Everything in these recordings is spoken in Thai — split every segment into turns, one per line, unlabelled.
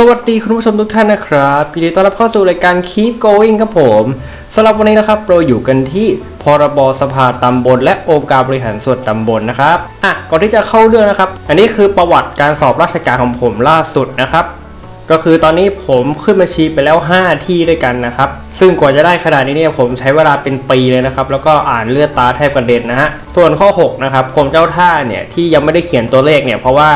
สวัสดีคุณผู้ชมทุกท่านนะครับยินดีต้อนรับเข้าสู่รายการ Keep Going ครับผมสำหรับวันนี้นะครับเราอยู่กันที่พรบสภาตำบล และองค์การบริหารส่วนตำบลนะครับอะก่อนที่จะเข้าเรื่องนะครับ อันนี้คือประวัติการสอบราชการของผมล่าสุดนะครับ ก็คือตอนนี้ผมขึ้นบัญชีไปแล้ว 5 ที่ด้วยกันนะครับ ซึ่งกว่าจะได้ขนาดนี้เนี่ยผมใช้เวลาเป็นปีเลยนะครับ แล้วก็อ่านเลือดตาแทบกระเด็นนะฮะส่วนข้อ6นะครับกรมเจ้าท่าเนี่ยที่ยังไม่ได้เขียนตัวเลขเนี่ยเพราะว่า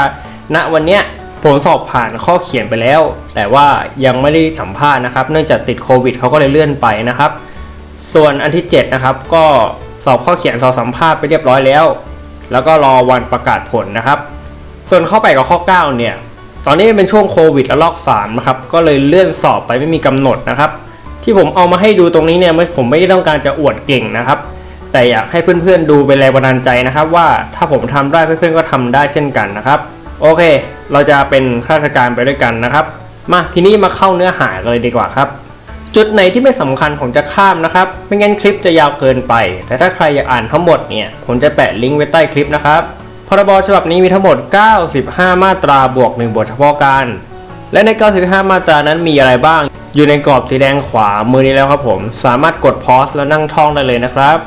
ณวันเนี้ย ผมสอบผ่านข้อเขียนไปแล้ว แต่ว่ายังไม่ได้สัมภาษณ์นะครับ เนื่องจากติดโควิดเขาก็เลยเลื่อนไปนะครับ ส่วนอันที่ 7 นะครับ ก็สอบข้อเขียนสอบสัมภาษณ์ไปเรียบร้อยแล้ว แล้วก็รอวันประกาศผลนะครับ ส่วนข้อ8กับข้อ 9 เนี่ย ตอนนี้เป็นช่วงโควิดและลอก3นะครับ ก็เลยเลื่อนสอบไปไม่มีกำหนดนะครับ ที่ผมเอามาให้ดูตรงนี้เนี่ยไม่ผมไม่ได้ต้องการจะอวดเก่งนะครับ แต่อยากให้เพื่อนๆดูเป็นแรงบันดาลใจนะครับ ว่าถ้าผมทำได้เพื่อนๆก็ทำได้เช่นกันนะครับ โอเค เราจะเป็นข้าราชการไปด้วยกันนะครับ มาทีนี้มาเข้าเนื้อหากันเลยดีกว่าครับ จุดไหนที่ไม่สำคัญผมจะข้ามนะครับ ไม่งั้นคลิปจะยาวเกินไป แต่ถ้าใครอยากอ่านทั้งหมดเนี่ยผมจะแปะลิงก์ไว้ใต้คลิปนะครับพรบฉบับนี้มีทั้งหมด 95 มาตราบวก 1 บทเฉพาะการ และใน 95 มาตรานั้นมีอะไรบ้าง อยู่ในกรอบสีแดงขวามือนี้แล้วครับผม สามารถกดพอสแล้วนั่งท่องได้เลยนะครับ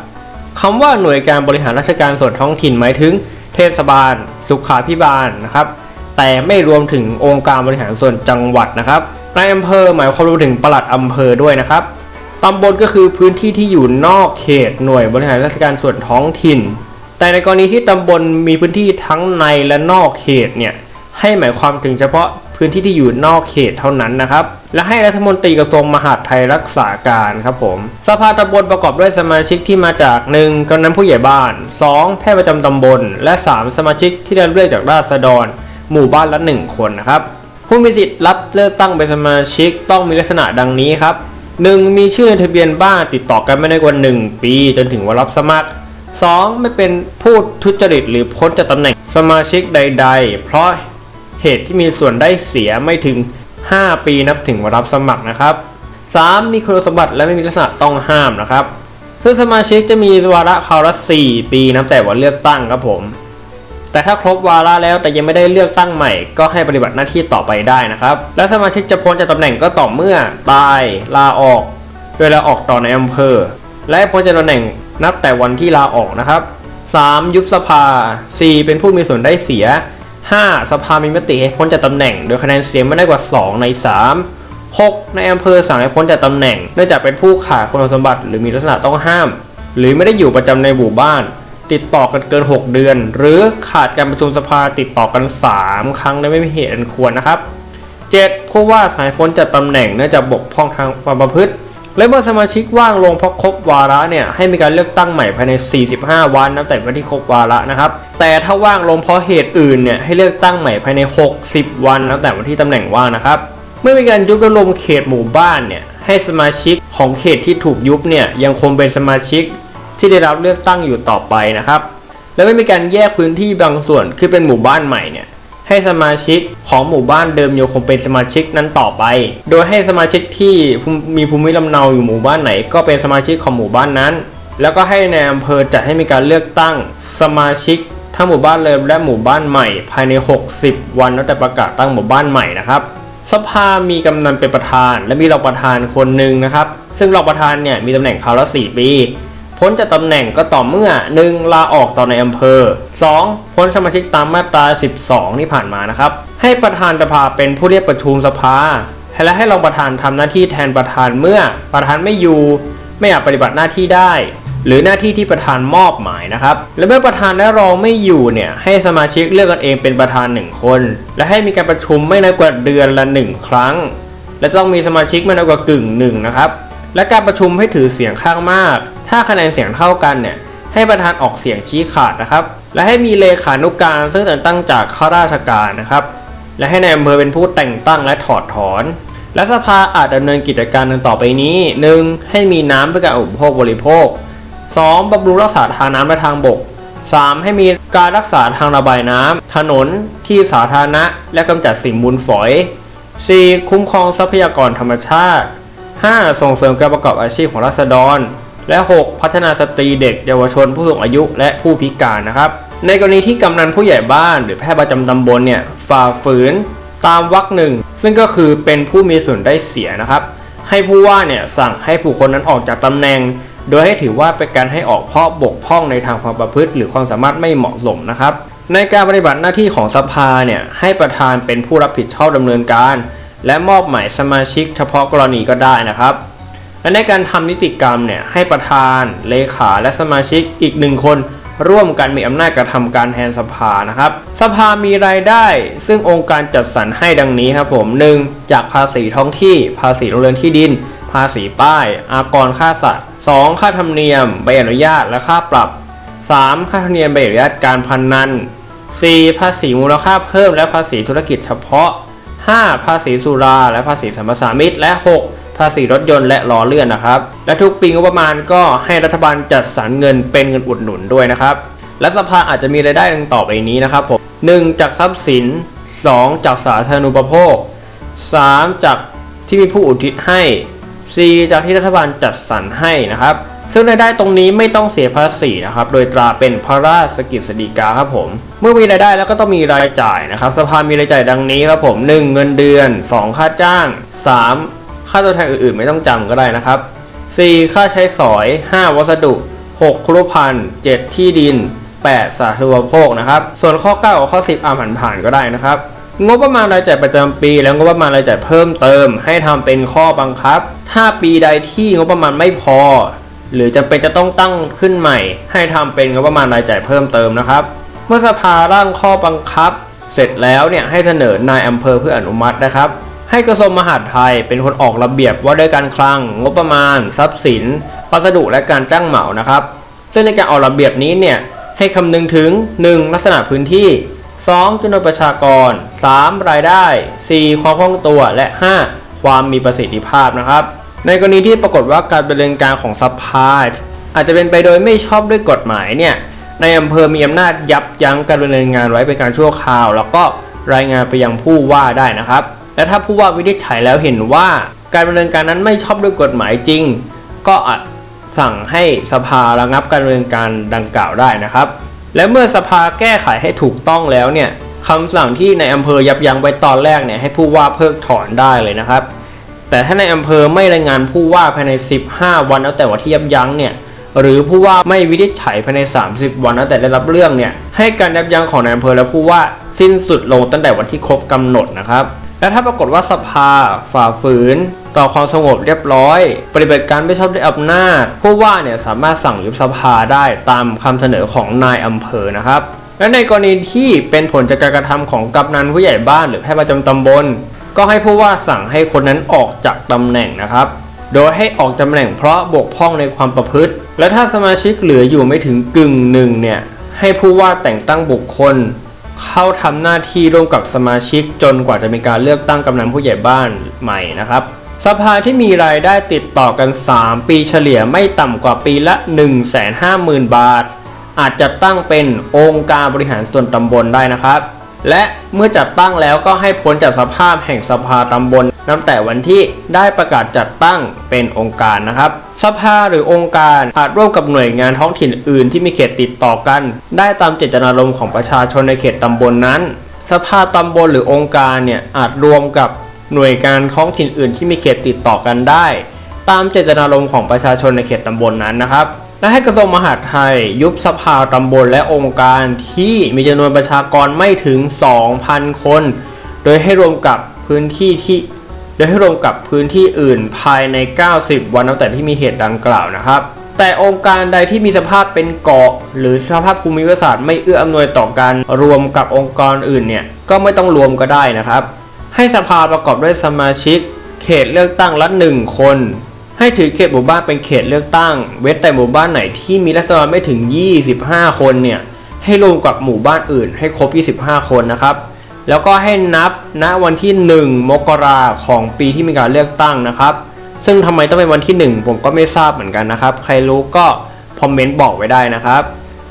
คำว่าหน่วยการบริหารราชการส่วนท้องถิ่นหมายถึง เทศบาล สุขาพิบาลนะครับ แต่ไม่รวมถึงองค์การบริหารส่วนจังหวัดนะครับในอำเภอหมายความรวมถึงปลัดอำเภอด้วยนะครับตำบลก็คือพื้นที่ที่อยู่นอกเขตหน่วยบริหารราชการส่วนท้องถิ่น แต่ในกรณีที่ตำบลมีพื้นที่ทั้งในและนอกเขตเนี่ยให้หมายความถึงเฉพาะ พื้นที่ที่อยู่นอกเขตเท่านั้นนะครับ และให้รัฐมนตรีกระทรวงมหาดไทยรักษาการครับผม สภาตำบลประกอบด้วยสมาชิกที่มาจาก 1. กำนันผู้ใหญ่บ้าน 2. แพทย์ประจำตำบล และ 3. สมาชิกที่ได้เลือกจากราษฎร หมู่บ้านละ 1 คนนะครับ ผู้มีสิทธิ์รับเลือกตั้งเป็นสมาชิกต้องมีลักษณะดังนี้ครับ 1. มีชื่อในทะเบียนบ้านติดต่อกันไม่ได้กว่า 1 ปี จนถึงวันรับสมัคร 2. ไม่เป็นผู้ทุจริตหรือพ้นจากตำแหน่งสมาชิกใด ๆ เพราะ เหตุที่มีส่วนได้เสียไม่ถึง 5 ปีนับถึงวันรับสมัครนะครับ 3. มีคุณสมบัติและไม่มีลักษณะต้องห้ามนะครับ ซึ่งสมาชิกจะมีวาระคราวละ4ปีนับแต่วันเลือกตั้งครับผม แต่ถ้าครบวาระแล้วแต่ยังไม่ได้เลือกตั้งใหม่ ก็ให้ปฏิบัติหน้าที่ต่อไปได้นะครับ และสมาชิกจะพ้นจากตำแหน่งก็ต่อเมื่อตายลาออก โดยลาออกต่อในอำเภอ และพ้นจากตำแหน่งนับแต่วันที่ลาออกนะครับ 3. ยุบสภา 4. เป็นผู้มีส่วนได้เสีย 5. สภามีมติให้พ้นจากตำแหน่ง โดยคะแนนเสียงไม่ได้กว่า 2 ใน 3 6. ในอำเภอสั่งให้พ้นจากตำแหน่งเนื่องจากเป็นผู้ขาดคุณสมบัติหรือมีลักษณะต้องห้าม หรือไม่ได้อยู่ประจำในหมู่บ้าน ติดต่อกันเกิน 6 เดือน หรือขาดการประชุมสภาติดต่อกัน 3 ครั้งโดยไม่มีเหตุอันควรนะครับ 7. ผู้ว่าสายพ้นจากตำแหน่งเนื่องจากบกพร่องทางความประพฤติ และเมื่อสมาชิกว่างลงเพราะครบวาระเนี่ยให้มีการเลือกตั้งใหม่ภายใน 45 วันนับแต่วันที่ครบวาระนะครับ แต่ถ้าว่างลงเพราะเหตุอื่นเนี่ยให้เลือกตั้งใหม่ภายใน 60 วันนับแต่วันที่ตำแหน่งว่างนะครับ เมื่อมีการยุบระลมเขตหมู่บ้านเนี่ยให้สมาชิกของเขตที่ถูกยุบเนี่ยยังคงเป็นสมาชิกที่ได้รับเลือกตั้งอยู่ต่อไปนะครับ และไม่มีการแยกพื้นที่บางส่วนขึ้นเป็นหมู่บ้านใหม่เนี่ย ให้สมาชิกของหมู่บ้านเดิมยังคงเป็นสมาชิกนั้นต่อไป โดยให้สมาชิกที่มีภูมิลำเนาอยู่หมู่บ้านไหน ก็เป็นสมาชิกของหมู่บ้านนั้น แล้วก็ให้ในอำเภอจัดให้มีการเลือกตั้งสมาชิกทั้งหมู่บ้านเดิมและหมู่บ้านใหม่ ภายใน 60 วันนับแต่ประกาศตั้งหมู่บ้านใหม่นะครับสภามีกำนันเป็นประธาน และมีรองประธานคนหนึ่งนะครับ ซึ่งรองประธานเนี่ยมีตำแหน่งคราวละ4ปี พ้นจากตำแหน่งก็ต่อเมื่อ 1. ลาออกต่อในอำเภอ 2. พ้นสมาชิกตามมาตรา 12 ที่ผ่านมานะครับ ให้ประธานสภาเป็นผู้เรียกประชุมสภา และให้รองประธานทำหน้าที่แทนประธานเมื่อประธานไม่อยู่ ไม่อาจปฏิบัติหน้าที่ได้ หรือหน้าที่ที่ประธานมอบหมายนะครับ และเมื่อประธานและรองไม่อยู่เนี่ยให้สมาชิกเลือกกันเองเป็นประธานหนึ่งคน และให้มีการประชุมไม่น้อยกว่าเดือนละหนึ่งครั้ง และต้องมีสมาชิกไม่น้อยกว่ากึ่งหนึ่งนะครับ และการประชุมให้ถือเสียงข้างมาก ถ้าคะแนนเสียงเท่ากันเนี่ยให้ประธานออกเสียงชี้ขาดนะครับ และให้มีเลขานุการซึ่งแต่งตั้งจากข้าราชการนะครับ และให้ในายอำเภอเป็นผู้แต่งตั้งและถอดถอน และสภาอาจดำเนินกิจการดังต่อไปนี้ 1. ให้มีน้ำเพื่อการอุปโภคบริโภค 2. บำรุงรักษาทางน้ำและทางบก 3. ให้มีการรักษาทางระบายน้ำถนน ที่สาธารณะ และกำจัดสิ่งมูลฝอย 4. คุ้มครองทรัพยากรธรรมชาติ 5. ส่งเสริมการประกอบอาชีพของราษฎร และ 6. พัฒนาสตรีเด็ก เยาวชนผู้สูงอายุและผู้พิการนะครับ ในกรณีที่กำนันผู้ใหญ่บ้านหรือแพทย์ประจำตำบลเนี่ยฝ่าฝืนตามวรรคหนึ่งซึ่งก็คือเป็นผู้มีส่วนได้เสียนะครับ ให้ผู้ว่าเนี่ยสั่งให้ผู้คนนั้นออกจากตำแหน่ง โดยให้ถือว่าเป็นการให้ออกเพราะบกพร่องในทางความประพฤติ หรือความสามารถไม่เหมาะสมนะครับ ในการปฏิบัติหน้าที่ของสภาเนี่ยให้ประธานเป็นผู้รับผิดชอบดำเนินการ และมอบหมายสมาชิกเฉพาะกรณีก็ได้นะครับ และในการทำนิติกรรมเนี่ยให้ประธานเลขาและสมาชิกอีกหนึ่งคนร่วมกันมีอำนาจกระทำการแทนสภานะครับ สภามีรายได้ ซึ่งองค์การจัดสรรให้ดังนี้ครับผม 1. จากภาษีท้องที่ ภาษีโรงเรือนที่ดิน ภาษีป้าย อากรค่าสัตว์ 2. ค่าธรรมเนียม ใบอนุญาตและค่าปรับ 3. ค่าธรรมเนียมใบอนุญาตการพนนัน 4. ภาษีมูลค่าเพิ่มและภาษีธุรกิจเฉพาะ 5. ภาษีสุราและภาษีสัมปทามิตและ 6. ภาษีรถยนต์และล้อเลื่อนนะครับ และทุกปีงบประมาณก็ให้รัฐบาลจัดสรรเงินเป็นเงินอุดหนุนด้วยนะครับ และสภาอาจจะมีรายได้ดังต่อไปนี้นะครับผม 1. จากทรัพย์สิน 2. จากสาธารณูปโภค 3. จากที่มีผู้อุทิศให้ 4. จากที่รัฐบาลจัดสรรให้นะครับ ซึ่งรายได้ตรงนี้ไม่ต้องเสียภาษีนะครับโดยตราเป็นพระราชกิจสฎีกาครับผม เมื่อมีรายได้แล้วก็ต้องมีรายจ่ายนะครับสภามีรายจ่ายดังนี้ครับผม 1. เงินเดือน 2. ค่าจ้าง 3. ค่าตัวแทนอื่นๆ ไม่ต้องจำก็ได้นะครับ 4. ค่าใช้สอย 5. วัสดุ 6. ครุพันธ์ 7. ที่ดิน 8. สาธารณูปโภคนะครับส่วนข้อ 9 กับข้อ 10 อ่านผ่านๆก็ได้นะครับงบประมาณรายจ่ายประจำปี และงบประมาณรายจ่ายเพิ่มเติม ให้ทำเป็นข้อบังคับ ถ้าปีใดที่งบประมาณไม่พอ หรือจะเป็นจะต้องตั้งขึ้นใหม่ ให้ทำเป็นงบประมาณรายจ่ายเพิ่มเติมนะครับ เมื่อสภาร่างข้อบังคับ เสร็จแล้วเนี่ยให้เสนอนายอำเภอเพื่ออนุมัตินะครับ ให้กระทรวงมหาดไทยเป็นคนออกระเบียบว่าด้วยการคลัง งบประมาณ ทรัพย์สินพัสดุและการจ้างเหมานะครับ ซึ่งในการออกระเบียบนี้เนี่ยให้คำนึงถึง 1. ลักษณะพื้นที่ 2. จำนวนประชากร 3. รายได้ 4. ความคล่องตัวและ 5. ความมีประสิทธิภาพนะครับ ในกรณีที่ปรากฏว่าการดำเนินการของสภาอาจจะเป็นไปโดยไม่ชอบด้วยกฎหมายเนี่ยในอำเภอมีอำนาจยับยั้งการดำเนินงานไว้เป็นการชั่วคราว แล้วก็รายงานไปยังผู้ว่าได้นะครับ และถ้าผู้ว่าวินิจฉัยแล้วเห็นว่าการดำเนินการนั้นไม่ชอบด้วยกฎหมายจริง ก็อาจสั่งให้สภาระงับการดำเนินการดังกล่าวได้นะครับ และเมื่อสภาแก้ไขให้ถูกต้องแล้วเนี่ยคำสั่งที่ในอำเภอยับยั้งไว้ตอนแรกเนี่ยให้ผู้ว่าเพิกถอนได้เลยนะครับ แต่ถ้าในอำเภอไม่รายงานผู้ว่าภายใน 15 วันแล้วแต่วันที่ยับยั้งเนี่ยหรือผู้ว่าไม่วินิจฉัยภายใน 30 วันตั้งแต่ได้รับเรื่องเนี่ยให้การยับยั้งของนายอำเภอและผู้ว่าสิ้นสุดลงตั้งแต่วันที่ครบกำหนดนะครับ และถ้าปรากฏว่าสภา ฝ่าฝืน ต่อความสงบเรียบร้อย ปฏิบัติการไม่ชอบด้วยอำนาจ ผู้ว่าเนี่ยสามารถสั่งยุบสภาได้ตามคำเสนอของนายอำเภอนะครับและในกรณีที่เป็นผลจากการกระทำของกำนันผู้ใหญ่บ้านหรือแพทย์ประจำตำบล ก็ให้ผู้ว่าสั่งให้คนนั้นออกจากตำแหน่งนะครับ โดยให้ออกตำแหน่งเพราะบกพร่องในความประพฤติ และถ้าสมาชิกเหลืออยู่ไม่ถึงกึ่งหนึ่งเนี่ยให้ผู้ว่าแต่งตั้งบุคคล เข้าทำหน้าที่ร่วมกับสมาชิกจนกว่าจะมีการเลือกตั้งกำนันผู้ใหญ่บ้านใหม่นะครับสภาที่มีรายได้ติดต่อกัน 3 ปีเฉลี่ยไม่ต่ำกว่าปีละ 150,000 บาท อาจจะตั้งเป็นองค์การบริหารส่วนตำบลได้นะครับ และเมื่อจัดตั้งแล้วก็ให้พ้นจากสภาพแห่งสภาตำบลนับแต่วันที่ได้ประกาศจัดตั้งเป็นองค์การนะครับ สภาหรือองค์การอาจร่วมกับหน่วยงานท้องถิ่นอื่นที่มีเขตติดต่อกัน ได้ตามเจตนารมณ์ของประชาชนในเขตตำบลนั้น สภาตำบลหรือองค์การเนี่ยอาจรวมกับหน่วยงานท้องถิ่นอื่นที่มีเขตติดต่อกันได้ ตามเจตนารมณ์ของประชาชนในเขตตำบลนั้นนะครับ และให้กระทรวงมหาดไทย ยุบสภาตำบลและองค์การที่มีจำนวนประชากรไม่ถึง 2,000 คน โดยให้รวมกับพื้นที่ที่โดยให้รวมกับพื้นที่อื่นภายใน 90 วันนับแต่ที่มีเหตุดังกล่าวนะครับ แต่องค์การใดที่มีสภาพเป็นเกาะ หรือสภาพภูมิประศาสตร์ไม่เอื้ออำนวยต่อการรวมกับองค์กรอื่นเนี่ยก็ไม่ต้องรวมก็ได้นะครับ ให้สภาประกอบด้วยสมาชิก เขตเลือกตั้งละหนึ่งคน ให้ถือเขตหมู่บ้านเป็นเขตเลือกตั้ง เว้นแต่หมู่บ้านไหนที่มีรัษฎรไม่ถึง 25 คนเนี่ยให้รวมกับหมู่บ้านอื่นให้ครบ 25 คนนะครับ แล้วก็ให้นับณวันที่ 1 มกราของปีที่มีการเลือกตั้งนะครับ ซึ่งทำไมต้องเป็นวันที่ 1 ผมก็ไม่ทราบเหมือนกันนะครับ ใครรู้ก็คอมเมนต์บอกไว้ได้นะครับ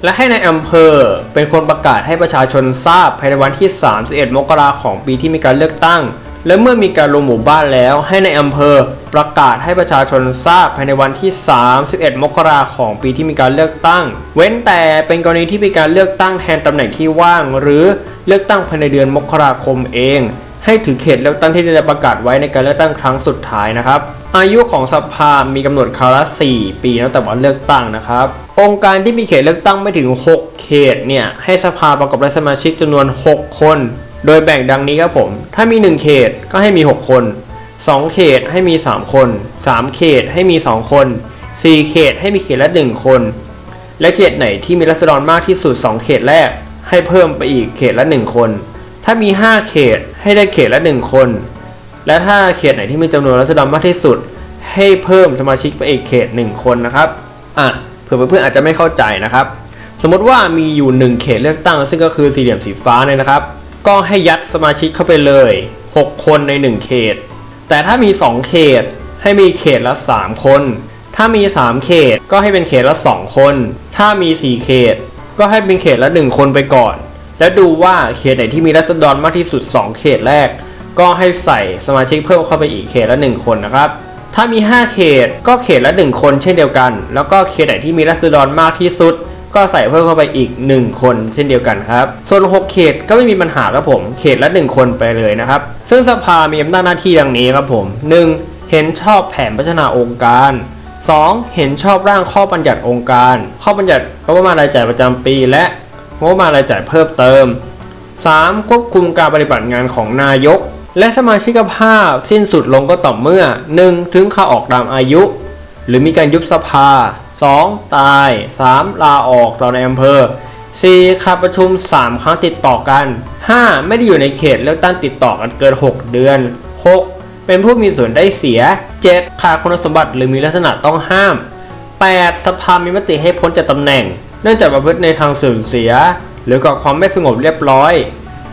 และให้ในอำเภอเป็นคนประกาศให้ประชาชนทราบภายในวันที่ 31 มกราของปีที่มีการเลือกตั้ง และเมื่อมีการลงหมู่บ้านแล้ว ให้ในอำเภอ ประกาศให้ประชาชนทราบภายในวันที่ 31 มกราของปีที่มีการเลือกตั้ง เว้นแต่เป็นกรณีที่มีการเลือกตั้งแทนตำแหน่งที่ว่าง หรือเลือกตั้งภายในเดือนมกราคมเอง ให้ถือเขตเลือกตั้งที่ได้ประกาศไว้ในการเลือกตั้งครั้งสุดท้ายนะครับ อายุของสภามีกำหนดคราวละ4ปีนับแต่วันเลือกตั้งนะครับองค์การที่มีเขตเลือกตั้งไม่ถึง 6 เขตเนี่ยให้สภาประกอบด้วยสมาชิกจำนวน 6 คน โดยแบ่งดังนี้ครับผม ถ้ามี 1 เขตก็ให้มี 6 คน 2 เขตให้มี 3 คน 3 เขตให้มี 2 คน 4 เขตให้มีเขตละ 1 คน และเขตไหนที่มีรัษฎรมากที่สุด 2 เขตแรก ให้เพิ่มไปอีกเขตละ 1 คน ถ้ามี 5 เขตให้ได้เขตละ 1 คน และถ้าเขตไหนที่มีจำนวนรัษฎรมากที่สุด ให้เพิ่มสมาชิกไปอีกเขต 1 คนนะครับอะเผื่อเพื่อนๆอาจจะไม่เข้าใจนะครับ สมมติว่ามีอยู่ 1 เขตเลือกตั้ง ซึ่งก็คือสี่เหลี่ยมสีฟ้าเนี่ยนะครับ ก็ให้ยัดสมาชิกเข้าไปเลย 6 คนใน 1 เขต แต่ถ้ามี 2 เขตให้มีเขตละ 3 คน ถ้ามี 3 เขตก็ให้เป็นเขตละ 2 คน ถ้ามี 4 เขต ก็ให้เป็นเขตละ 1 คนไปก่อน แล้วดูว่าเขตไหนที่มีรัษฎรมากที่สุด 2 เขตแรก ก็ให้ใส่สมาชิกเพิ่มเข้าไปอีกเขตละ 1 คนนะครับ ถ้ามี 5 เขตก็เขตละ 1 คนเช่นเดียวกัน แล้วก็เขตไหนที่มีรัษฎรมากที่สุด ก็ใส่เพิ่มเข้าไปอีก 1 คนเช่นเดียวกันครับส่วน 6 เขตก็ไม่มีปัญหาครับผมเขตละ 1 คนไปเลยนะครับ ซึ่งสภามีอำนาจหน้าที่ดังนี้ครับผม 1. เห็นชอบแผนพัฒนาองค์การ 2. เห็นชอบร่างข้อบัญญัติองค์การ ข้อบัญญัติงบประมาณรายจ่ายประจำปี และงบประมาณรายจ่ายเพิ่มเติม 3. ควบคุมการปฏิบัติงานของนายก และสมาชิกภาพสิ้นสุดลงก็ต่อเมื่อ 1. ถึงข่าออกตามอายุ หรือมีการยุบสภา 2. ตาย 3. ลาออกต่อในอำเภอ 4. ขาดประชุม 3 ครั้งติดต่อกัน 5. ไม่ได้อยู่ในเขตเลือกตั้งติดต่อกันเกิน 6 เดือน 6. เป็นผู้มีส่วนได้เสีย 7. ขาดคุณสมบัติหรือมีลักษณะต้องห้าม 8. สภามีมติให้พ้นจากตำแหน่ง เนื่องจากประพฤติในทางเสื่อมเสีย หรือก่อความไม่สงบเรียบร้อย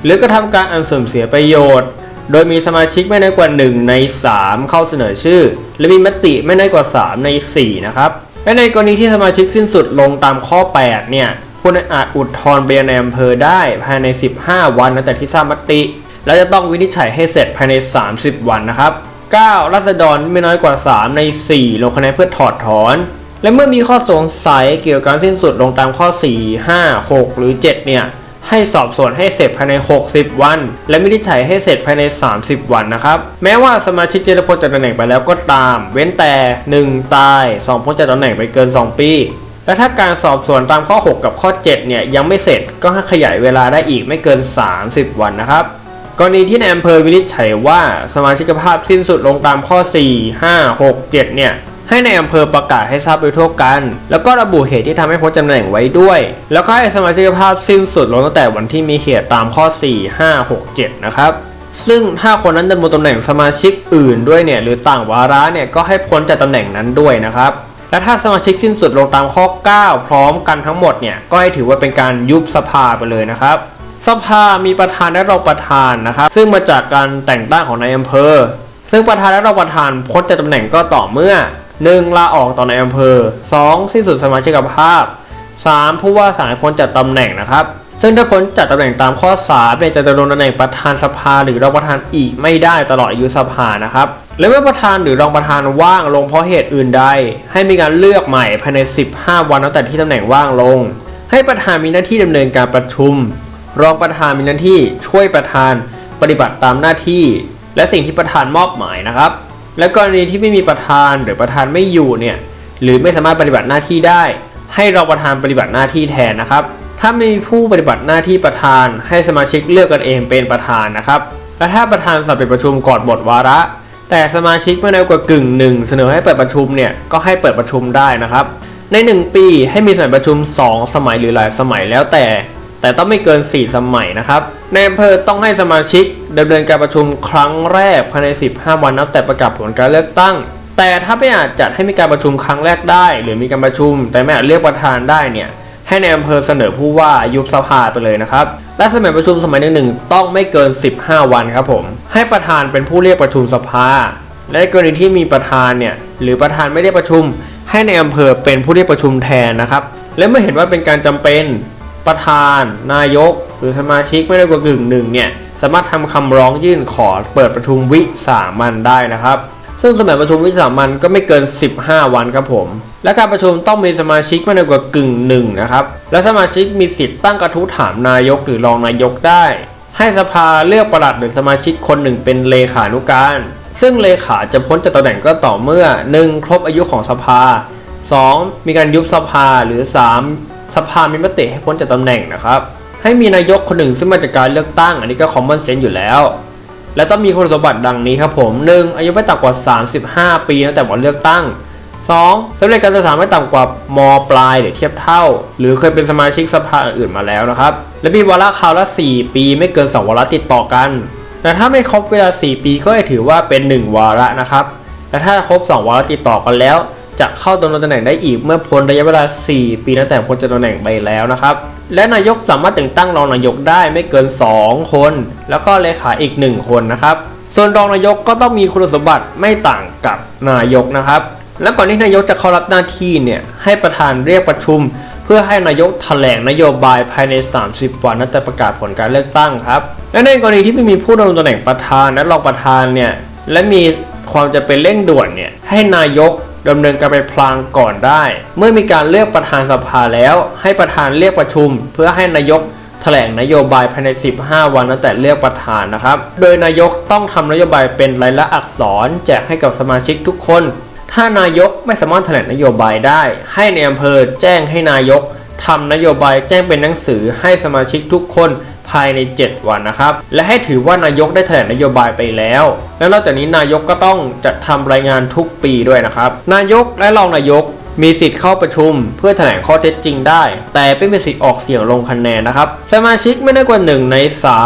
หรือกระทำการอันเสื่อมเสียประโยชน์โดยมีสมาชิกไม่น้อยกว่า 1 ใน 3 เข้าเสนอชื่อ และมีมติไม่น้อยกว่า 3 ใน 4 นะครับ และในกรณีที่สมาชิกสิ้นสุดลงตามข้อ 8 เนี่ยผู้นั้นอาจอุทธรณ์ไปยังในอำเภอได้ภายใน 15 วันนับแต่ที่ทราบมติ และจะต้องวินิจฉัยให้เสร็จภายใน 30 วันนะครับ 9. รัษฎรไม่น้อยกว่า 3 ใน 4 ลงคะแนนเพื่อถอดถอน และเมื่อมีข้อสงสัยเกี่ยวกับการสิ้นสุดลงตามข้อ 4 5 6 หรือ 7 เนี่ย ให้สอบสวนให้เสร็จภายใน 60 วัน และวินิจฉัยให้เสร็จภายใน 30 วันนะครับ แม้ว่าสมาชิกจะได้พ้นจากตำแหน่งไปแล้วก็ตาม เว้นแต่ 1 ตาย 2 พ้นจากตำแหน่งไปเกิน 2 ปี และถ้าการสอบสวนตามข้อ 6 กับข้อ 7 เนี่ยยังไม่เสร็จก็ให้ขยายเวลาได้อีกไม่เกิน 30 วันนะครับกรณีที่ในอำเภอวินิจฉัยว่าสมาชิกภาพสิ้นสุดลงตามข้อ 4 5 6 7 เนี่ย ให้ในอำเภอประกาศให้ทราบโดยทั่วกัน แล้วก็ระบุเหตุที่ทำให้พ้นตำแหน่งไว้ด้วย แล้วก็ให้สมาชิกภาพสิ้นสุดลงตั้งแต่วันที่มีเหตุตามข้อ 4 5 6 7 นะครับซึ่งถ้าคนนั้นดำรงตำแหน่งสมาชิกอื่นด้วยเนี่ยหรือต่างวาระเนี่ยก็ให้พ้นจากตำแหน่งนั้นด้วยนะครับและถ้าสมาชิกสิ้นสุดลงตามข้อ 9 พร้อมกันทั้งหมดเนี่ยก็ให้ถือว่าเป็นการยุบสภาไปเลยนะครับ สภามีประธานและรองประธานนะครับ ซึ่งมาจากการแต่งตั้งของนายอำเภอ ซึ่งประธานและรองประธานพ้นจากตำแหน่งก็ต่อเมื่อ 1. ลาออกต่อในอำเภอ 2. สิ้นสุดสมาชิกภาพ 3. ผู้ว่าสั่งให้พ้นจากตำแหน่งนะครับ ซึ่งถ้าพ้นจากตำแหน่งตามข้อ3เนี่ยจะดำรงตำแหน่งประธานสภาหรือรองประธานอีกไม่ได้ตลอดอายุสภานะครับและเมื่อประธานหรือรองประธานว่างลงเพราะเหตุอื่นใด ให้มีการเลือกใหม่ภายใน 15 วันนับแต่ที่ตำแหน่งว่างลง ให้ประธานมีหน้าที่ดำเนินการประชุม รองประธานมีหน้าที่ช่วยประธานปฏิบัติตามหน้าที่ และสิ่งที่ประธานมอบหมายนะครับ และกรณีที่ไม่มีประธานหรือประธานไม่อยู่เนี่ยหรือไม่สามารถปฏิบัติหน้าที่ได้ ให้รองประธานปฏิบัติหน้าที่แทนนะครับ ถ้าไม่มีผู้ปฏิบัติหน้าที่ประธาน ให้สมาชิกเลือกกันเองเป็นประธานนะครับ และถ้าประธานสับเป็นประชุมก่อนหมดวาระ แต่สมาชิกไม่น้อยกว่ากึ่งหนึ่งเสนอให้เปิดประชุมเนี่ยก็ให้เปิดประชุมได้นะครับ ใน 1 ปีให้มีสมัยประชุม 2 สมัยหรือหลายสมัยแล้วแต่ แต่ต้องไม่เกิน 4 สมัยนะครับในอำเภอต้องให้สมาชิกดำเนินการประชุมครั้งแรกภายใน 15 วันนับแต่ประกาศผลการเลือกตั้ง แต่ถ้าไม่อาจจัดให้มีการประชุมครั้งแรกได้ หรือมีการประชุม แต่ไม่อาจเลือกประธานได้เนี่ยให้ในอำเภอเสนอผู้ว่ายุบสภาไปเลยนะครับ และสมัยประชุมสมัยหนึ่งๆต้องไม่เกิน 15 วันครับผม ให้ประธานเป็นผู้เรียกประชุมสภา และกรณีที่มีประธานเนี่ยหรือประธานไม่ได้ประชุม ให้ในอำเภอเป็นผู้เรียกประชุมแทนนะครับ และเมื่อเห็นว่าเป็นการจำเป็น ประธานนายก หรือสมาชิกไม่ได้กว่ากึ่งหนึ่งเนี่ยสามารถทำคำร้องยื่นขอเปิดประชุมวิสามันได้นะครับ ซึ่งสมัยประชุมวิสามันก็ไม่เกิน 15 วันครับผม และการประชุมต้องมีสมาชิกไม่น้อยกว่ากึ่งหนึ่งนะครับ และสมาชิกมีสิทธิ์ตั้งกระทู้ถามนายกหรือรองนายกได้ ให้สภาเลือกประหลัดหรือสมาชิกคนหนึ่งเป็นเลขานุการ ซึ่งเลขาจะพ้นจากตำแหน่งก็ต่อเมื่อ 1. ครบอายุของสภา 2. มีการยุบสภาหรือ 3. สภามีมติให้พ้นจากตำแหน่งนะครับ ให้มีนายกคนหนึ่งซึ่งมาจากการเลือกตั้ง อันนี้ก็ common sense อยู่แล้ว และต้องมีคุณสมบัติดังนี้ครับผม 1. อายุไม่ต่ำกว่า 35 ปีตั้งแต่วันเลือกตั้ง 2. สำเร็จการศึกษาไม่ต่ำกว่ามปลายหรือเทียบเท่า หรือเคยเป็นสมาชิกสภาอื่นมาแล้วนะครับ และมีวาระคราวละ 4 ปีไม่เกิน 2 วาระติดต่อกัน แต่ถ้าไม่ครบเวลา 4 ปีก็จะถือว่าเป็น 1 วาระนะครับ และถ้าครบ 2 วาระติดต่อกันแล้ว จะเข้าดำรงตำแหน่งได้อีกเมื่อพ้นระยะเวลา 4 ปีตั้งแต่พ้นจากตำแหน่งไปแล้วนะครับ และนายกสามารถแต่งตั้งรองนายกได้ไม่เกิน 2 คน แล้วก็เลขาอีก 1 คนนะครับ ส่วนรองนายกก็ต้องมีคุณสมบัติไม่ต่างกับนายกนะครับ และก่อนที่นายกจะเข้ารับหน้าที่เนี่ยให้ประธานเรียกประชุม เพื่อให้นายกแถลงนโยบายภายใน 30 วันนับแต่ประกาศผลการเลือกตั้งครับ และในกรณีที่ไม่มีผู้ดำรงตำแหน่งประธานและรองประธานเนี่ยและมีความจะเป็นเร่งด่วนเนี่ยให้นายก ดำเนินการไปพลางก่อนได้ เมื่อมีการเลือกประธานสภาแล้ว ให้ประธานเรียกประชุม เพื่อให้นายกแถลงนโยบายภายใน 15 วันตั้งแต่เลือกประธานนะครับ โดยนายกต้องทำนโยบายเป็นลายลักษณ์อักษร แจกให้กับสมาชิกทุกคน ถ้านายกไม่สามารถแถลงนโยบายได้ ให้ในอำเภอแจ้งให้นายกทำนโยบายแจ้งเป็นหนังสือให้สมาชิกทุกคน ภายใน 7 วันนะครับ และให้ถือว่านายกได้แถลงนโยบายไปแล้ว และนอกจากนี้นายกก็ต้องจัดทำรายงานทุกปีด้วยนะครับ นายกและรองนายกมีสิทธิ์เข้าประชุมเพื่อแถลงข้อเท็จจริงได้ แต่ไม่มีสิทธิ์ออกเสียงลงคะแนนนะครับ สมาชิกไม่ได้กว่า1ใน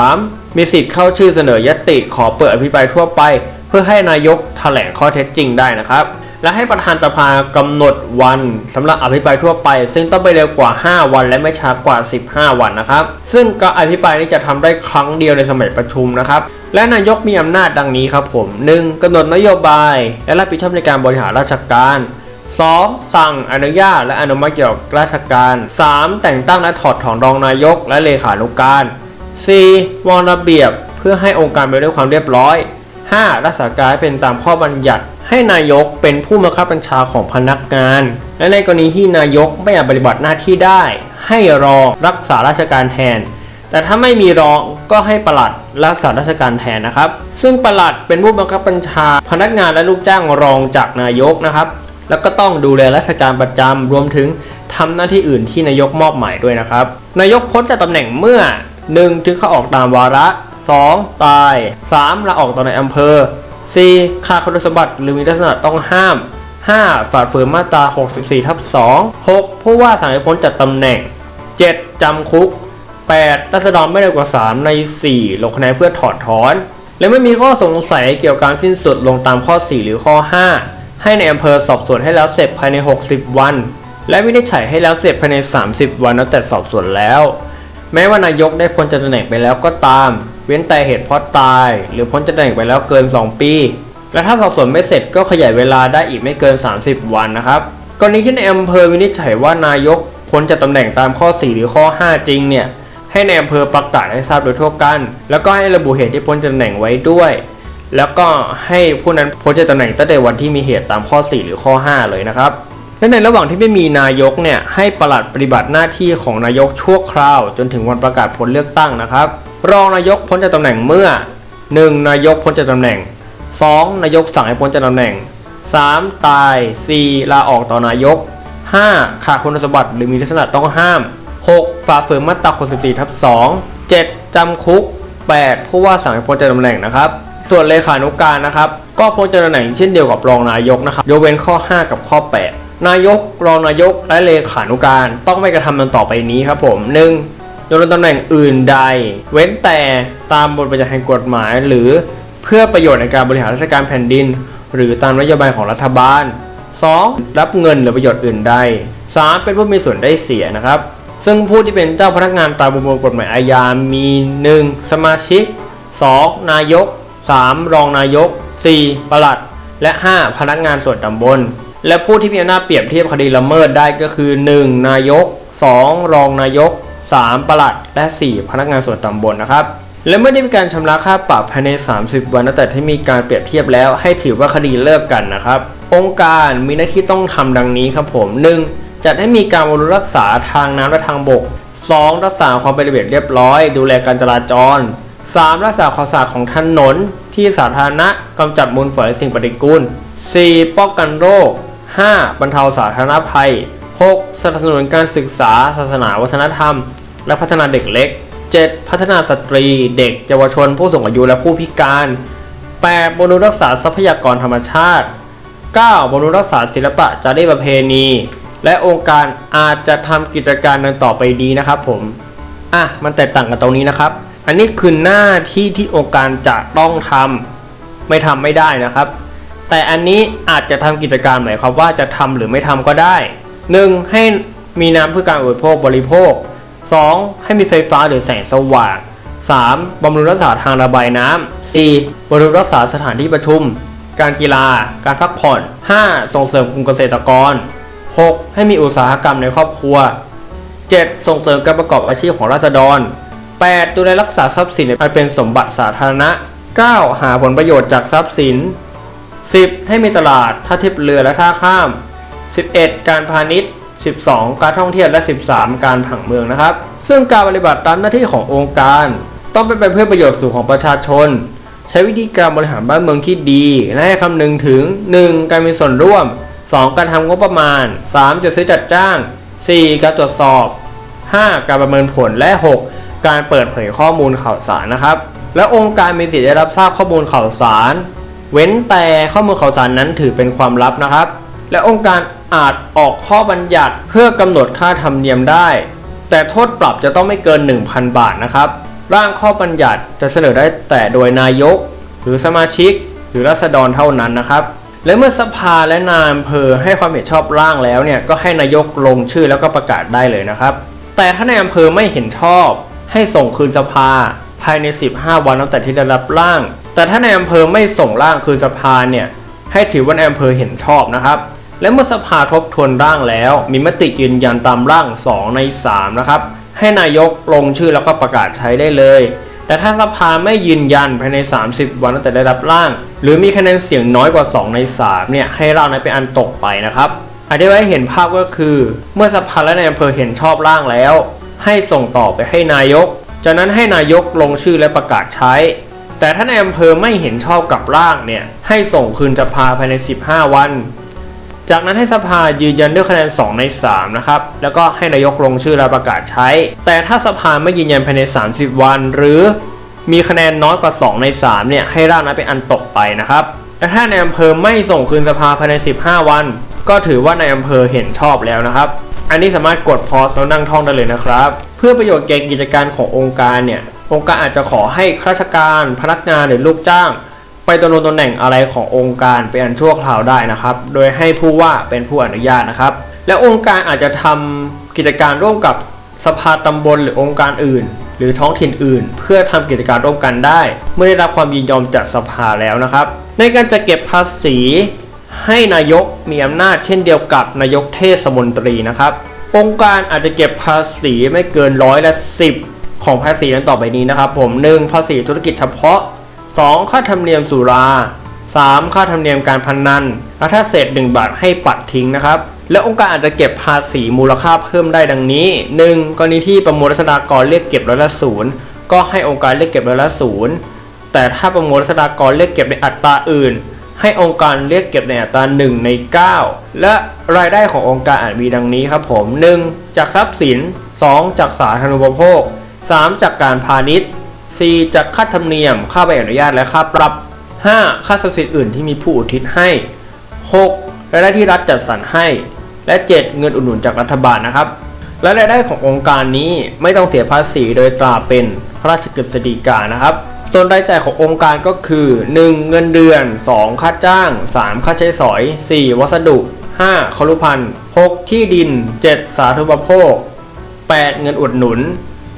3 มีสิทธิ์เข้าชื่อเสนอยติขอเปิดอภิปรายทั่วไป เพื่อให้นายกแถลงข้อเท็จจริงได้นะครับ และให้ประธานสภากำหนดวันสำหรับอภิปรายทั่วไป ซึ่งต้องไปเร็วกว่า 5 วัน และไม่ช้ากว่า 15 วันนะครับ ซึ่งการอภิปรายนี้จะทำได้ครั้งเดียวในสมัยประชุมนะครับและนายกมีอำนาจดังนี้ครับผม 1. กำหนดนโยบาย และรับผิดชอบในการบริหารราชการ 2. สั่งอนุญาตและอนุมัติเกี่ยวกับราชการ 3. แต่งตั้งและถอดถอนรองนายกและเลขานุการ 4. วางระเบียบเพื่อให้องค์การไปด้วยความเรียบร้อย 5. รักษาการเป็นตามข้อบัญญัติ ให้นายกเป็นผู้บังคับบัญชาของพนักงาน และในกรณีที่นายกไม่อาจปฏิบัติหน้าที่ได้ ให้รองรักษาราชการแทน แต่ถ้าไม่มีรองก็ให้ประหลัดรักษาราชการแทนนะครับ ซึ่งประหลัดเป็นผู้บังคับบัญชา พนักงานและลูกจ้างรองจากนายกนะครับ แล้วก็ต้องดูแลราชการประจำรวมถึงทำหน้าที่อื่นที่นายกมอบหมายด้วยนะครับ นายกพ้นจากตำแหน่งเมื่อ 1. ถึงเข้าออกตามวาระ 2. ตาย 3. ลาออกตอนในอำเภอ 4. ขาดคุณสมบัติหรือมีลักษณะต้องห้าม 5. ฝ่าฝืนมาตรา 64ทับ2 6. ผู้ว่าสั่งให้พ้นจากตำแหน่ง 7. จำคุก 8. รัษฎรไม่ได้กว่า 3 ใน 4 ลงคะแนนเพื่อถอดถอน และไม่มีข้อสงสัยเกี่ยวกับการสิ้นสุดลงตามข้อ 4 หรือข้อ 5 ให้ในอำเภอสอบสวนให้แล้วเสร็จภายใน 60 วัน และวินิจฉัยให้แล้วเสร็จภายใน 30 วันนับแต่สอบสวนแล้ว แม้ว่านายกได้พ้นจากตำแหน่งไปแล้วก็ตาม เว้นแต่เหตุเพราะตาย หรือพ้นจากตำแหน่งไปแล้วเกิน 2 ปี และถ้าสอบสวนไม่เสร็จก็ขยายเวลาได้อีกไม่เกิน 30 วันนะครับกรณีที่ในอำเภอวินิจฉัยว่านายกพ้นจากตำแหน่งตามข้อ 4 หรือข้อ 5 จริงเนี่ยให้ในอำเภอประกาศให้ทราบโดยทั่วกัน แล้วก็ให้ระบุเหตุที่พ้นจากตำแหน่งไว้ด้วย แล้วก็ให้ผู้นั้นพ้นจากตำแหน่งตั้งแต่วันที่มีเหตุตามข้อ 4 หรือข้อ 5 เลยนะครับและในระหว่างที่ไม่มีนายกเนี่ยให้ประหลัดปฏิบัติหน้าที่ของนายกชั่วคราว จนถึงวันประกาศผลเลือกตั้งนะครับ รองนายกพ้นจากตำแหน่งเมื่อ 1. นายกพ้นจากตำแหน่ง 2. นายกสั่งให้พ้นจากตำแหน่ง 3. ตาย 4. ลาออกต่อนายก 5. ขาดคุณสมบัติหรือมีลักษณะต้องห้าม 6. ฝ่าฝืนมาตรา64ทับ2 7. จำคุก 8. ผู้ว่าสั่งให้พ้นจากตำแหน่งนะครับ ส่วนเลขานุการนะครับ ก็พ้นจากตำแหน่งเช่นเดียวกับรองนายกนะครับยกเว้นข้อ 5 กับข้อ 8 นายก รองนายก และเลขานุการต้องไม่กระทำดังต่อไปนี้ครับผม 1. โดำรงตำแหน่งอื่นใด เว้นแต่ตามบทบัญญัติแห่งกฎหมาย หรือเพื่อประโยชน์ในการบริหารราชการแผ่นดิน หรือตามนโยบายของรัฐบาล 2. รับเงินหรือประโยชน์อื่นใด 3. เป็นผู้มีส่วนได้เสียนะครับ ซึ่งผู้ที่เป็นเจ้าพนักงานตามประมวลกฎหมายอาญามี 1. สมาชิก 2. นายก 3. รองนายก 4. ประหลัด และ 5. พนักงานส่วนตำบล และผู้ที่มีอำนาจเปรียบเทียบคดีละเมิดได้ก็คือ 1. นายก 2. รองนายก 3. ปลัด และ 4. พนักงานส่วนตำบลนะครับ และเมื่อได้มีการชำระค่าปรับภายใน 30 วันตั้งแต่ที่มีการเปรียบเทียบแล้ว ให้ถือว่าคดีเลิกกันนะครับ องค์การมีหน้าที่ต้องทำดังนี้ครับผม 1. จัดให้มีการบำรุงรักษาทางน้ำและทางบก 2. รักษาความเป็นระเบียบเรียบร้อย ดูแลการจราจร 3. รักษาความสะอาดของถนน ที่สาธารณะกำจัดมูลฝอยและสิ่งปฏิกูล 4. ป้องกันโรค 5. บรรเทาสาธารณภัย 6. สนับสนุนการศึกษา ศาสนาวัฒนธรรม และพัฒนาเด็กเล็ก 7. พัฒนาสตรี เด็ก เยาวชน ผู้สูงอายุและผู้พิการ 8. บำรุงรักษาทรัพยากรธรรมชาติ 9. บำรุงรักษาศิลปะจารีตประเพณี และองค์การอาจจะทำกิจการดังต่อไปดีนะครับผม อะ มันแตกต่างกันตรงนี้นะครับ อันนี้คือหน้าที่ที่องค์การจะต้องทำไม่ทำไม่ได้นะครับ แต่อันนี้อาจจะทำกิจการหมายความว่าจะทำหรือไม่ทำก็ได้ 1. ให้มีน้ำเพื่อการอุปโภคบริโภค 2. ให้มีไฟฟ้าหรือแสงสว่าง 3. บำรุงรักษาทางระบายน้ำ 4. บำรุงรักษาสถานที่ประชุม การกีฬา การพักผ่อน 5. ส่งเสริมกลุ่มเกษตรกร 6. ให้มีอุตสาหกรรมในครอบครัว 7. ส่งเสริมการประกอบอาชีพของราษฎร 8. ดูแลรักษาทรัพย์สินให้เป็นสมบัติสาธารณะ 9. หาผลประโยชน์จากทรัพย์สิน 10. ให้มีตลาดท่าเทียบเรือและท่าข้าม 11. การพาณิชย์ 12. การท่องเที่ยวและ 13. การผังเมืองนะครับ ซึ่งการปฏิบัติตามหน้าที่ขององค์การ ต้องเป็นไปเพื่อประโยชน์สูงของประชาชน ใช้วิธีการบริหารบ้านเมืองที่ดีและให้คำนึงถึง 1. การมีส่วนร่วม 2. การทำงบประมาณ 3. จะซื้อจัดจ้าง 4. การตรวจสอบ 5. การประเมินผลและ 6. การเปิดเผยข้อมูลข่าวสารนะครับ และองค์การมีสิทธิ์ได้รับทราบข้อมูลข่าวสาร เว้นแต่ข้อมูลข่าวสารนั้นถือเป็นความลับนะครับ และองค์การ อาจออกข้อบัญญัติเพื่อกำหนดค่าธรรมเนียมได้ แต่โทษปรับจะต้องไม่เกิน 1,000 บาทนะครับ ร่างข้อบัญญัติจะเสนอได้แต่โดยนายก หรือสมาชิก หรือรัษฎรเท่านั้นนะครับ และเมื่อสภาและนายอำเภอให้ความเห็นชอบร่างแล้วเนี่ยก็ให้นายกลงชื่อแล้วก็ประกาศได้เลยนะครับ แต่ถ้าในายอำเภอไม่เห็นชอบ ให้ส่งคืนสภา ภายใน 15 วันตั้งแต่ที่ได้รับร่าง แต่ถ้าในายอำเภอไม่ส่งร่างคืนสภาเนี่ยให้ถือว่านายอำเภอเห็นชอบนะครับ และเมื่อสภาทบทวนร่างแล้ว มีมติยืนยันตามร่าง 2 ใน 3 นะครับ ให้นายกลงชื่อแล้วก็ประกาศใช้ได้เลย แต่ถ้าสภาไม่ยืนยันภายใน 30 วันตั้งแต่ได้รับร่าง หรือมีคะแนนเสียงน้อยกว่า 2 ใน 3 เนี่ยให้ร่างนั้นเป็นอันตกไปนะครับอธิบายให้เห็นภาพก็คือ เมื่อสภาและในอำเภอเห็นชอบร่างแล้ว ให้ส่งต่อไปให้นายก จากนั้นให้นายกลงชื่อและประกาศใช้ แต่ถ้าในอำเภอไม่เห็นชอบกับร่างเนี่ยให้ส่งคืนสภาภายใน 15 วัน จากนั้นให้สภายืนยันด้วยคะแนน 2 ใน 3 นะครับ แล้วก็ให้นายกลงชื่อและประกาศใช้ แต่ถ้าสภาไม่ยืนยันภายใน 30 วัน หรือมีคะแนนน้อยกว่า 2 ใน 3 เนี่ย ให้ร่างนั้นเป็นอันตกไปนะครับ และถ้าในอำเภอไม่ส่งคืนสภาภายใน 15 วัน ก็ถือว่าในอำเภอเห็นชอบแล้วนะครับ อันนี้สามารถกดพอสแล้วนั่งท่องได้เลยนะครับ เพื่อประโยชน์แก่กิจการขององค์การเนี่ย องค์การอาจจะขอให้ข้าราชการ พนักงานหรือลูกจ้าง ไปดำรงตำแหน่งอะไรขององค์การเป็นอันชั่วคราวได้นะครับ โดยให้ผู้ว่าเป็นผู้อนุญาตนะครับ และองค์การอาจจะทำกิจการร่วมกับสภาตำบลหรือองค์การอื่น หรือท้องถิ่นอื่น เพื่อทำกิจการร่วมกันได้ เมื่อได้รับความยินยอมจากสภาแล้วนะครับ ในการจะเก็บภาษีให้นายกมีอำนาจเช่นเดียวกับนายกเทศมนตรีนะครับ องค์การอาจจะเก็บภาษีไม่เกินร้อยละสิบของภาษีนั้นต่อไปนี้นะครับ ผม 1. ภาษีธุรกิจเฉพาะ 2. ค่าธรรมเนียมสุรา 3. ค่าธรรมเนียมการพนนันและถ้าเศษ 1 บาทให้ปัดทิ้งนะครับ และองค์การอาจจะเก็บภาษีมูลค่าเพิ่มได้ดังนี้ 1. กรณีที่ประมวลรัษฎากรเรียกเก็บร้อยละศูนย์ก็ให้องค์การเรียกเก็บร้อยละศูนย์แต่ถ้าประมวลรัษฎากรเรียกเก็บในอัตราอื่น ให้องค์การเรียกเก็บในอัตรา1ใน 9 และรายได้ขององค์การอาจมีดังนี้ครับผม 1. จากทรัพย์สิน 2. จากสาธารณูปโภค 3. จากการพาณิชย์ 4. จากค่าธรรมเนียม ค่าใบอนุญาตและค่าปรับ 5. ค่าทรัพย์สินอื่นที่มีผู้อุทิศให้ 6. รายได้ที่รัฐจัดสรรให้ และ 7. เงินอุดหนุนจากรัฐบาลนะครับ และรายได้ขององค์การนี้ไม่ต้องเสียภาษีโดยตราเป็นพระราชกฤษฎีกานะครับ ส่วนรายจ่ายขององค์การก็คือ 1. เงินเดือน 2. ค่าจ้าง 3. ค่าใช้สอย 4. วัสดุ 5. ครุพันธ์ 6. ที่ดิน 7. สาธารณูปโภค 8. เงินอุดหนุน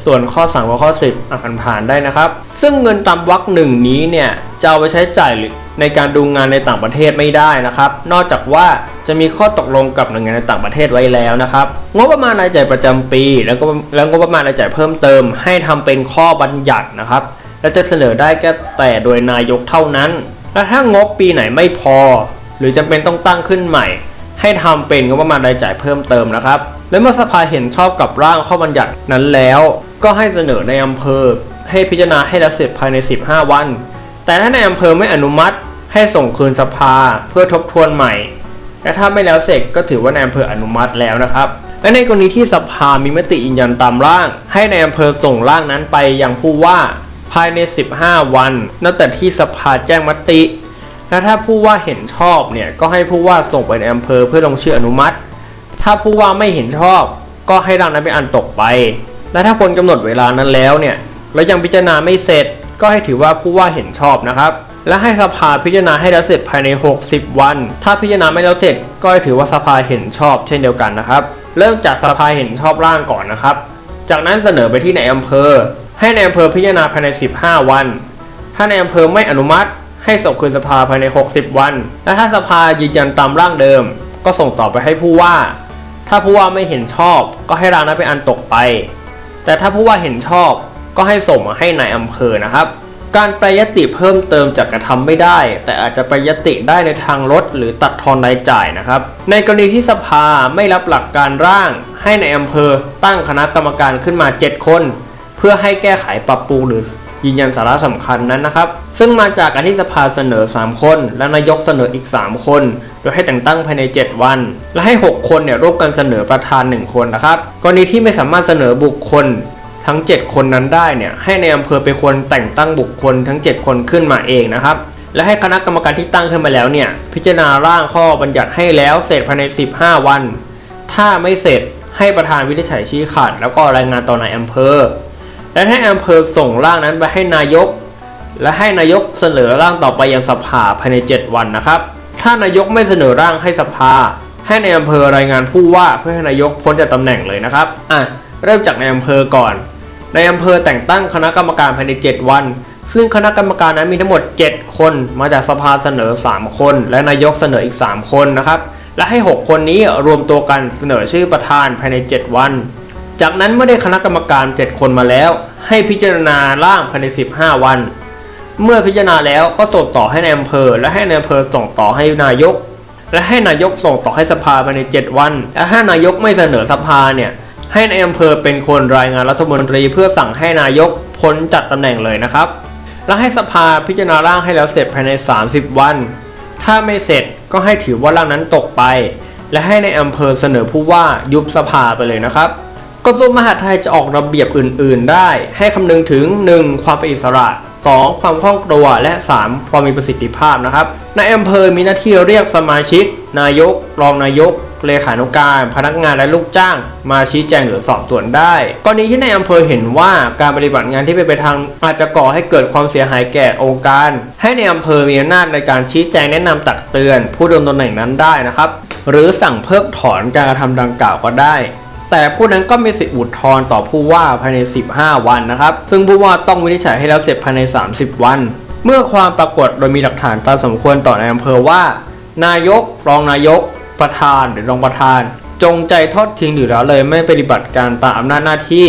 ส่วนข้อ 3 กับข้อ 10อ่านผ่านได้นะครับ ซึ่งเงินตามวรรคหนึ่งนี้เนี่ยจะเอาไปใช้จ่ายในการดูงานในต่างประเทศไม่ได้นะครับ นอกจากว่าจะมีข้อตกลงกับหน่วยงานในต่างประเทศไว้แล้วนะครับงบประมาณรายจ่ายประจำปี แล้วก็แล้วงบประมาณรายจ่ายเพิ่มเติม ให้ทำเป็นข้อบัญญัตินะครับ และจะเสนอได้แค่แต่โดยนายกเท่านั้น และถ้างบปีไหนไม่พอ หรือจำเป็นต้องตั้งขึ้นใหม่ ให้ทำเป็นงบประมาณรายจ่ายเพิ่มเติมนะครับ และเมื่อสภาเห็นชอบกับร่างข้อบัญญัตินั้นแล้ว ก็ให้เสนอในอำเภอ ให้พิจารณาให้แล้วเสร็จภายใน 15 วัน แต่ถ้าในอำเภอไม่อนุมัติให้ส่งคืนสภาเพื่อทบทวนใหม่ และถ้าไม่แล้วเสร็จก็ถือว่าในอำเภออนุมัติแล้วนะครับ และในกรณีที่สภามีมติยืนยันตามร่าง ให้ในอำเภอส่งร่างนั้นไปยังผู้ว่าภายใน 15 วัน นับแต่ที่สภาแจ้งมติ และถ้าผู้ว่าเห็นชอบเนี่ยก็ให้ผู้ว่าส่งไปในอำเภอเพื่อลงชื่ออนุมัติ ถ้าผู้ว่าไม่เห็นชอบ ก็ให้ร่างนั้นเป็นอันตกไป และถ้าพ้นกำหนดเวลานั้นแล้วเนี่ยแล้วยังพิจารณาไม่เสร็จ ก็ให้ถือว่าผู้ว่าเห็นชอบนะครับ และให้สภาพิจารณาให้แล้วเสร็จภายใน 60 วัน ถ้าพิจารณาไม่แล้วเสร็จ ก็ให้ถือว่าสภาเห็นชอบเช่นเดียวกันนะครับ เริ่มจากสภาเห็นชอบร่างก่อนนะครับ จากนั้นเสนอไปที่ในอำเภอ ให้ในอำเภอพิจารณาภายใน 15 วัน ถ้าในอำเภอไม่อนุมัติให้ส่งคืนสภาภายใน 60 วัน และถ้าสภายืนยันตามร่างเดิม ก็ส่งต่อไปให้ผู้ว่า ถ้าผู้ว่าไม่เห็นชอบก็ให้ร่างนั้นเป็นอันตกไป แต่ถ้าผู้ว่าเห็นชอบก็ให้ส่งมาให้ในายอำเภอนะครับ การแปรยติเพิ่มเติมจากกระทำไม่ได้ แต่อาจจะแปรยติได้ในทางลดหรือตัดทอนรายจ่ายนะครับ ในกรณีที่สภาไม่รับหลักการร่าง ให้ในายอำเภอตั้งคณะกรรมการขึ้นมา 7 คน เพื่อให้แก้ไขปรับปรุงหรือยืนยันสาระสำคัญนั้นนะครับ ซึ่งมาจากการที่สภาเสนอ 3 คน และนายกเสนออีก 3 คน โดยให้แต่งตั้งภายใน 7 วัน และให้ 6 คนเนี่ยร่วมกันเสนอประธาน 1 คนนะครับกรณีที่ไม่สามารถเสนอบุคคลทั้ง 7 คนนั้นได้เนี่ยให้ในอำเภอเป็นคนแต่งตั้งบุคคลทั้ง 7 คนขึ้นมาเองนะครับ และให้คณะกรรมการที่ตั้งขึ้นมาแล้วเนี่ยพิจารณาร่างข้อบัญญัติให้แล้วเสร็จภายใน 15 วัน ถ้าไม่เสร็จให้ประธานวินิจฉัยชี้ขาดแล้วก็รายงานต่อนายอำเภอ และให้อำเภอส่งร่างนั้นไปให้นายก และให้นายกเสนอร่างต่อไปยังสภาภายใน 7 วันนะครับ ถ้านายกไม่เสนอร่างให้สภา ให้ในอำเภอรายงานผู้ว่าเพื่อให้นายกพ้นจากตำแหน่งเลยนะครับอะเริ่มจากในอำเภอก่อน ในอำเภอแต่งตั้งคณะกรรมการภายใน 7 วัน ซึ่งคณะกรรมการนั้นมีทั้งหมด 7 คน มาจากสภาเสนอ 3 คน และนายกเสนออีก 3 คนนะครับ และให้ 6 คนนี้รวมตัวกันเสนอชื่อประธานภายใน 7 วัน จากนั้นเมื่อได้คณะกรรมการ 7 คนมาแล้ว ให้พิจารณาร่างภายใน 15 วัน เมื่อพิจารณาแล้วก็ส่งต่อให้ในอำเภอ และให้ในอำเภอส่งต่อให้นายก และให้นายกส่งต่อให้สภาภายใน 7 วัน และถ้านายกไม่เสนอสภาเนี่ยให้ในอำเภอเป็นคนรายงานรัฐมนตรีเพื่อสั่งให้นายกพ้นจัดตำแหน่งเลยนะครับ และให้สภาพิจารณาร่างให้แล้วเสร็จภายใน 30 วัน ถ้าไม่เสร็จก็ให้ถือว่าร่างนั้นตกไป และให้ในอำเภอเสนอผู้ว่ายุบสภาไปเลยนะครับ กระทรวงมหาดไทยจะออกระเบียบอื่น ๆ ได้ ให้คำนึงถึง 1. ความเป็นอิสระ 2. ความคล่องตัวและ 3. ความมีประสิทธิภาพนะครับในอำเภอมีหน้าที่เรียกสมาชิก นายก รองนายก เลขานุการ พนักงานและลูกจ้าง มาชี้แจงหรือสอบสวนได้กรณีที่ในอำเภอเห็นว่าการปฏิบัติงานที่เป็นไปทางอาจจะก่อให้เกิดความเสียหายแก่องค์การ ให้ในอำเภอมีอำนาจในการชี้แจงแนะนำตักเตือน ผู้ดำรงตำแหน่งนั้นได้นะครับ หรือสั่งเพิกถอนการกระทำดังกล่าวก็ได้ แต่ผู้นั้นก็มีสิทธิอุทธรณ์ต่อผู้ว่าภายใน 15 วันนะครับ ซึ่งผู้ว่าต้องวินิจฉัยให้แล้วเสร็จภายใน 30 วัน เมื่อความปรากฏโดยมีหลักฐานตามสมควรต่อในอำเภอว่า นายก รองนายก ประธานหรือรองประธาน จงใจทอดทิ้งหรือละเลยไม่ปฏิบัติการตามอำนาจหน้าที่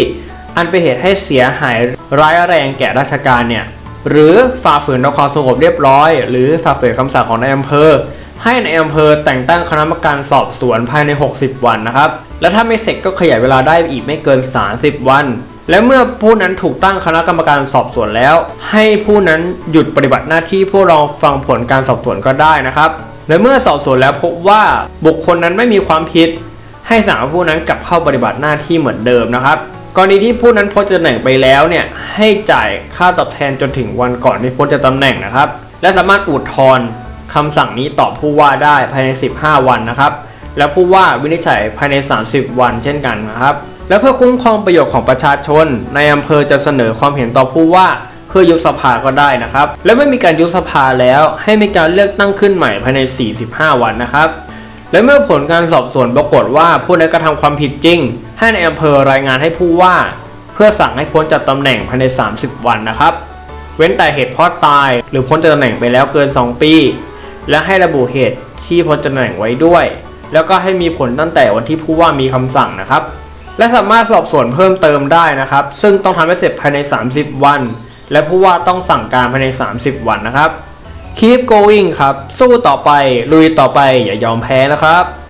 อันเป็นเหตุให้เสียหายร้ายแรงแก่ราชการเนี่ยหรือฝ่าฝืนต่อความสงบเรียบร้อย หรือฝ่าฝืนคำสั่งของนายอำเภอให้ในอำเภอแต่งตั้งคณะกรรมการสอบสวนภายใน 60 วันนะครับ และถ้าไม่เสร็จก็ขยายเวลาได้อีกไม่เกิน 30 วัน และเมื่อผู้นั้นถูกตั้งคณะกรรมการสอบสวนแล้ว ให้ผู้นั้นหยุดปฏิบัติหน้าที่ผู้รองฟังผลการสอบสวนก็ได้นะครับและเมื่อสอบสวนแล้วพบว่าบุคคลนั้นไม่มีความผิด ให้สั่งผู้นั้นกลับเข้าปฏิบัติหน้าที่เหมือนเดิมนะครับกรณีที่ผู้นั้นพ้นจากตำแหน่งไปแล้วเนี่ยให้จ่ายค่าตอบแทนจนถึงวันก่อนที่พ้นจากตำแหน่งนะครับ และสามารถอุทธรณ์คำสั่งนี้ต่อผู้ว่าได้ภายใน 15 วันนะครับ และผู้ว่าวินิจฉัยภายใน 30 วันเช่นกันนะครับ และเพื่อคุ้มครองประโยชน์ของประชาชน ในอำเภอจะเสนอความเห็นต่อผู้ว่าเพื่อยุบสภาก็ได้นะครับ และเมื่อมีการยุบสภาแล้วให้มีการเลือกตั้งขึ้นใหม่ภายใน 45 วันนะครับ และเมื่อผลการสอบสวนปรากฏว่าผู้นั้นกระทำความผิดจริง ให้ในอำเภอรายงานให้ผู้ว่า เพื่อสั่งให้พ้นจากตำแหน่งภายใน 30 วันนะครับ เว้นแต่เหตุเพราะตาย หรือพ้นจากตำแหน่งไปแล้วเกิน 2 ปี และให้ระบุเหตุที่พ้นจากตำแหน่งไว้ด้วย แล้วก็ให้มีผลตั้งแต่วันที่ผู้ว่ามีคำสั่งนะครับ และสามารถสอบสวนเพิ่มเติมได้นะครับ ซึ่งต้องทำให้เสร็จภายใน 30 วัน และผู้ว่าต้องสั่งการภายใน 30 วันนะครับ Keep going ครับ สู้ต่อไป ลุยต่อไป อย่ายอมแพ้นะครับ